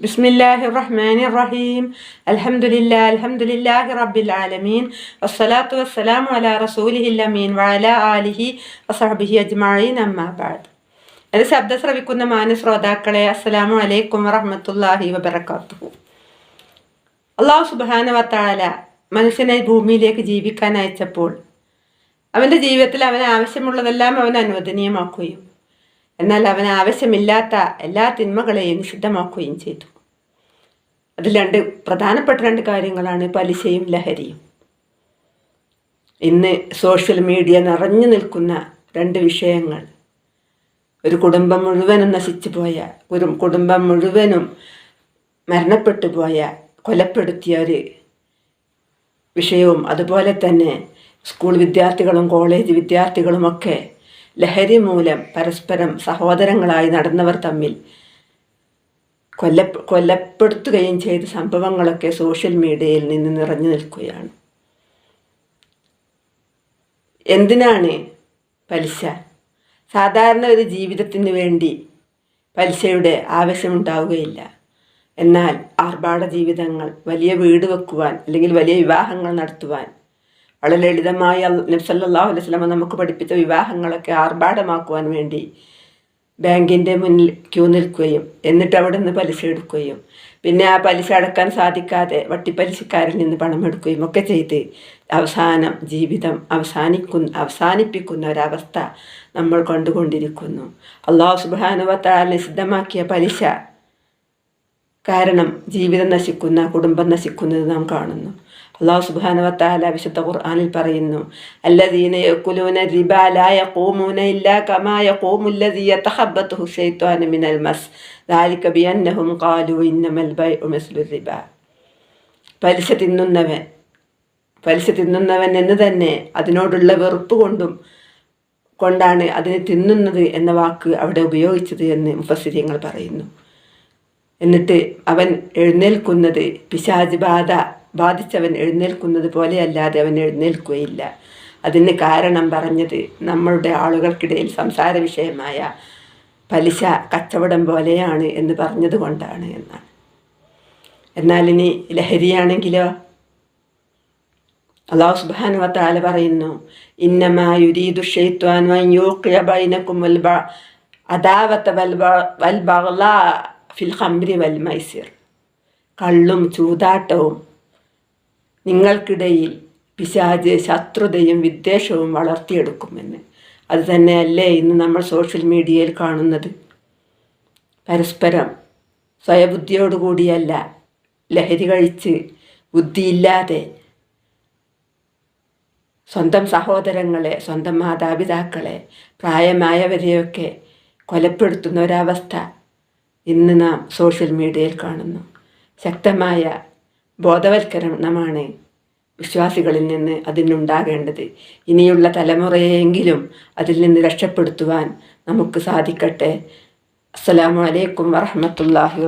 بسم الله الرحمن الرحيم الحمد لله الحمد لله رب العالمين والصلاة والسلام على رسوله الأمين وعلى آله وصحبه أجمعين أما بعد എൻ്റെ ശബ്ദം ശ്രവിക്കുന്ന മാന്യ ശ്രോതാക്കളെ അസ്സലാമു അലൈക്കും വറഹ്മത്തുള്ളാഹി വബറകാതുഹു അള്ളാഹു സുബ്ഹാന വത്താല മനുഷ്യനെ ഭൂമിയിലേക്ക് ജീവിക്കാൻ അയച്ചപ്പോൾ അവൻ്റെ ജീവിതത്തിൽ അവന് ആവശ്യമുള്ളതെല്ലാം അവൻ അനുവദനീയമാക്കുകയും എന്നാൽ അവന് ആവശ്യമില്ലാത്ത എല്ലാ തിന്മകളെയും നിഷിദ്ധമാക്കുകയും ചെയ്തു. അതിൽ രണ്ട് പ്രധാനപ്പെട്ട രണ്ട് കാര്യങ്ങളാണ് പലിശയും ലഹരിയും. ഇന്ന് സോഷ്യൽ മീഡിയ നിറഞ്ഞു നിൽക്കുന്ന രണ്ട് വിഷയങ്ങൾ. ഒരു കുടുംബം മുഴുവനും നശിച്ചു പോയ ഒരു കുടുംബം മുഴുവനും മരണപ്പെട്ടു പോയ കൊലപ്പെടുത്തിയ ഒരു വിഷയവും അതുപോലെ തന്നെ സ്കൂൾ വിദ്യാർത്ഥികളും കോളേജ് വിദ്യാർത്ഥികളുമൊക്കെ ലഹരി മൂലം പരസ്പരം സഹോദരങ്ങളായി നടന്നവർ തമ്മിൽ കൊല്ല കൊല്ലപ്പെടുത്തുകയും ചെയ്ത സംഭവങ്ങളൊക്കെ സോഷ്യൽ മീഡിയയിൽ നിന്ന് നിറഞ്ഞു നിൽക്കുകയാണ്. എന്തിനാണ് പലിശ? സാധാരണ ഒരു ജീവിതത്തിന് വേണ്ടി പലിശയുടെ ആവശ്യമുണ്ടാവുകയില്ല. എന്നാൽ ആർഭാട ജീവിതങ്ങൾ വലിയ വീട് വെക്കുവാൻ അല്ലെങ്കിൽ വലിയ വിവാഹങ്ങൾ നടത്തുവാൻ വളരെ ലളിതമായ നബ്സല്ലാഹു അലൈഹി സ്വലമ നമുക്ക് പഠിപ്പിച്ച വിവാഹങ്ങളൊക്കെ ആർഭാടമാക്കുവാൻ വേണ്ടി ബാങ്കിന്റെ മുന്നിൽ ക്യൂ നിൽക്കുകയും എന്നിട്ട് അവിടെ നിന്ന് പലിശ എടുക്കുകയും. പിന്നെ ആ പലിശ അടക്കാൻ സാധിക്കാതെ വട്ടിപ്പലിശക്കാരിൽ നിന്ന് പണം എടുക്കുകയും ഒക്കെ ചെയ്ത് അവസാനം ജീവിതം അവസാനിക്കുന്ന അവസാനിപ്പിക്കുന്ന ഒരവസ്ഥ നമ്മൾ കണ്ടുകൊണ്ടിരിക്കുന്നു. അള്ളാഹു സുബാനുവത്താൽ സിദ്ധമാക്കിയ പലിശ കാരണം ജീവിതം നശിക്കുന്ന കുടുംബം നശിക്കുന്നത് നാം കാണുന്നു. അള്ളാഹു സുബാനവത്താല വിശുദ്ധ ഖുർആാനിൽ പറയുന്നു അല്ലദീന പലിശ തിന്നുന്നവൻ പലിശ തിന്നുന്നവൻ എന്ന് തന്നെ അതിനോടുള്ള വെറുപ്പ് കൊണ്ടും കൊണ്ടാണ് അതിനെ തിന്നുന്നത് എന്ന വാക്ക് അവിടെ ഉപയോഗിച്ചത് എന്ന് മുഫസ്സിര്യങ്ങൾ പറയുന്നു. എന്നിട്ട് അവൻ എഴുന്നേൽക്കുന്നത് പിശാജ് ബാധ ബാധിച്ചവൻ എഴുന്നേൽക്കുന്നത് പോലെയല്ലാതെ അവൻ എഴുന്നേൽക്കുകയില്ല. അതിന് കാരണം പറഞ്ഞത് നമ്മളുടെ ആളുകൾക്കിടയിൽ സംസാര വിഷയമായ പലിശ കച്ചവടം പോലെയാണ് എന്ന് പറഞ്ഞത് കൊണ്ടാണ് എന്നാണ്. എന്നാൽ ഇനി ലഹരിയാണെങ്കിലോ? അള്ളാഹു സുബാനു വത്താല പറയുന്നു ഇന്നമായുരീദു ഷെയ്ത്വാൻ ബൈനക്കുമുൽ അദാവത്ത വൽ ഫിൽ ഹംരി വൽ മൈസിർ കള്ളും ചൂതാട്ടവും നിങ്ങൾക്കിടയിൽ പിശാജ് ശത്രുതയും വിദ്വേഷവും വളർത്തിയെടുക്കുമെന്ന്. അത് തന്നെയല്ലേ ഇന്ന് നമ്മൾ സോഷ്യൽ മീഡിയയിൽ കാണുന്നത്. പരസ്പരം സ്വയബുദ്ധിയോടുകൂടിയല്ല ലഹരി കഴിച്ച് ബുദ്ധിയില്ലാതെ സ്വന്തം സഹോദരങ്ങളെ സ്വന്തം മാതാപിതാക്കളെ പ്രായമായവരെയൊക്കെ കൊലപ്പെടുത്തുന്ന ഒരവസ്ഥ ഇന്ന് നാം സോഷ്യൽ മീഡിയയിൽ കാണുന്നു. ശക്തമായ ബോധവൽക്കരണമാണ് വിശ്വാസികളിൽ നിന്ന് അതിനുണ്ടാകേണ്ടത്. ഇനിയുള്ള തലമുറയെങ്കിലും അതിൽ നിന്ന് രക്ഷപ്പെടുത്തുവാൻ നമുക്ക് സാധിക്കട്ടെ. അസ്സലാമു അലൈക്കും വറഹമത്തല്ലാഹി